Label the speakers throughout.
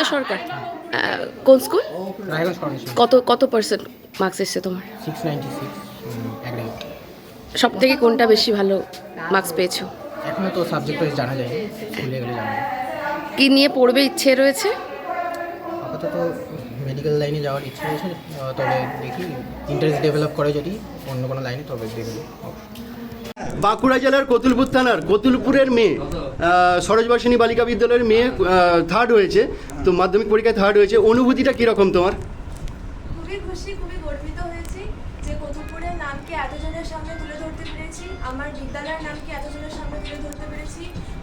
Speaker 1: সুব্রত সরকার? কোন স্কুল? কত কত পার্সেন্ট মার্কস এসছে তোমার? সব থেকে কোনটা বেশি ভালো মার্কস পেয়েছ?
Speaker 2: এখনও তো সাবজেক্ট ওয়াইজ জানা যায় স্কুলে গেলে জানা যায়
Speaker 1: কি নিয়ে পড়বে ইচ্ছে রয়েছে?
Speaker 2: আপাতত মেডিকেল লাইনে যাওয়ার ইচ্ছে রয়েছে তবে দেখি ইন্টারেস্ট ডেভেলপ করে যদি অন্য কোনো লাইনে তবে দেখব
Speaker 3: বাঁকুড়া জেলার কতুলপুর থানার কতুলপুরের মেয়ে সরোজবাসিনী বালিকা বিদ্যালয়ের মেয়ে থার্ড হয়েছে। তো মাধ্যমিক পরীক্ষায় থার্ড হয়েছে। অনুভূতিটা কীরকম তোমার?
Speaker 4: খুবই খুশি খুবই গর্বিত হয়েছি যে কতুলপুরের নামকে এতজনের সামনে তুলে ধরতে পেরেছি। আমার বিদ্যালয়ের নামকে এতজনের সামনে তুলে ধরতে পেরেছি।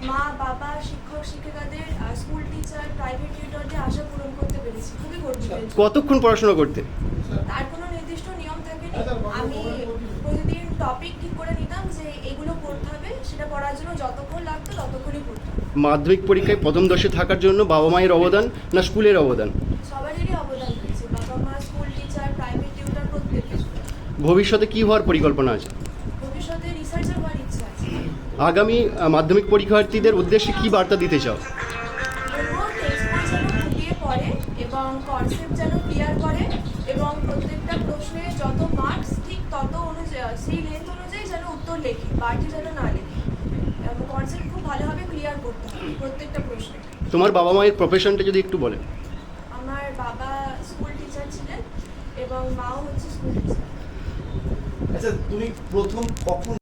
Speaker 4: মা বাবা শিক্ষক শিক্ষিকাদের স্কুল টিচার প্রাইভেট টিউটরদের আশা পূরণ করতে পেরেছি। খুবই গর্বিত
Speaker 3: কতক্ষণ পড়াশোনা করতে?
Speaker 4: তার কোনো নির্দিষ্ট নিয়ম থাকেনি। আমি প্রতিদিন টপিক ঠিক করে সেটা পড়ার জন্য যতক্ষণ লাগতো ততক্ষণই পড়তাম
Speaker 3: মাধ্যমিক পরীক্ষায় প্রথম দশে থাকার জন্য বাবা মায়ের অবদান না স্কুলের অবদান?
Speaker 4: সবারই অবদান রয়েছে বাবা মা স্কুল টিচার প্রাইভেট টিউটর প্রত্যেকে
Speaker 3: ভবিষ্যতে কী হওয়ার পরিকল্পনা আছে?
Speaker 4: ভবিষ্যতে রিসার্চার হওয়ার ইচ্ছা আছে।
Speaker 3: আগামী আহ, মাধ্যমিক পরীক্ষার্থীদের উদ্দেশ্যে কী বার্তা দিতে চাও?
Speaker 4: বলব টেক্সট যেন ফুটিয়ে পড়ে এবং কনসেপ্ট যেন ক্লিয়ার করে এবং প্রত্যেকটা প্রশ্নে যত মার্কস ঠিক তত অনুযায়ী সেই লেন্থ অনুযায়ী যেন উত্তর লেখে বাড়তি যেন না লেখে এবং কনসেপ্ট খুব ভালোভাবে ক্লিয়ার করতে হবে প্রত্যেকটা প্রশ্নে।
Speaker 3: তোমার বাবা মায়ের প্রফেশনটা যদি একটু বলেন
Speaker 4: আমার বাবা স্কুল টিচার ছিলেন এবং মাও হচ্ছে স্কুল টিচার
Speaker 5: আচ্ছা তুমি প্রথম কখন